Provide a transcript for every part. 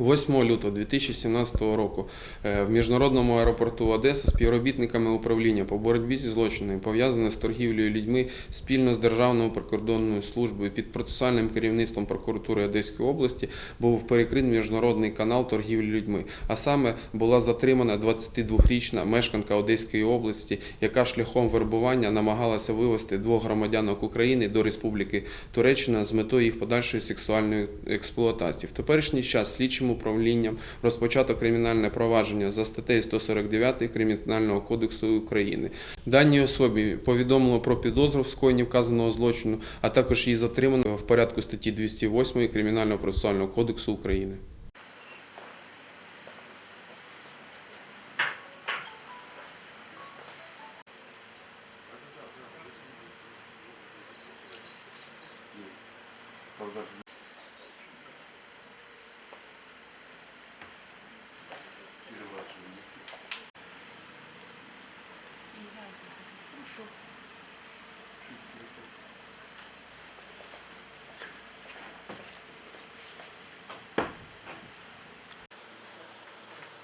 8 лютого 2017 року е, в міжнародному аеропорту Одеса співробітниками управління по боротьбі зі злочинами, пов'язаними з торгівлею людьми, спільно з Державною прикордонною службою під процесуальним керівництвом прокуратури Одеської області був перекрит міжнародний канал торгівлі людьми. А саме була затримана 22-річна мешканка Одеської області, яка шляхом вербування намагалася вивести двох громадянок України до Республіки Туреччина з метою їх подальшої сексуальної експлуатації. В теперішній час слідчим управлінням розпочато кримінальне провадження за статтею 149 Кримінального кодексу України. Даній особі повідомлено про підозру в скоєнні вказаного злочину, а також її затримано в порядку статті 208 Кримінального процесуального кодексу України.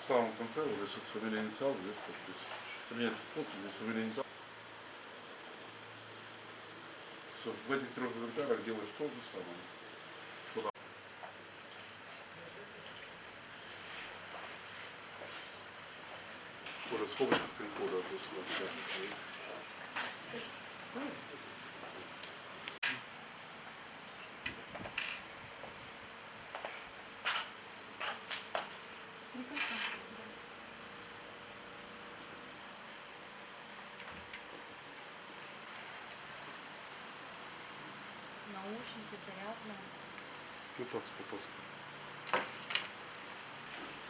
В самом конце вот здесь вот фамилия инициал, здесь подпись. Нет, подпись, здесь фамилия инициал. Все, в этих трех экземплярах делаешь то же самое. Туда. Тоже скобочка пин-кода опустила. Наушники, зарядные. Пытался, пытался.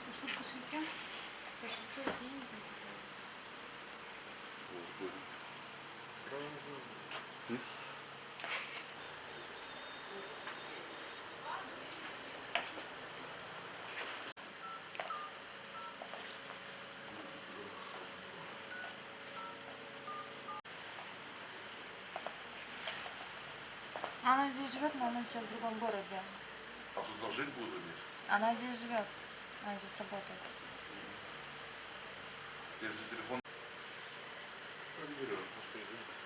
Ну что в кошельке? В кошельке деньги. Она здесь живет, но она сейчас в другом городе. А тут жить буду нет? Она здесь живет. Она здесь работает. Если телефон... Проверю, может,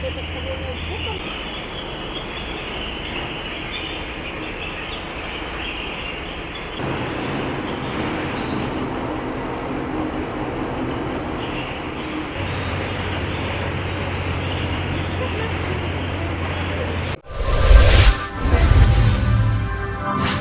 Tapos kami yung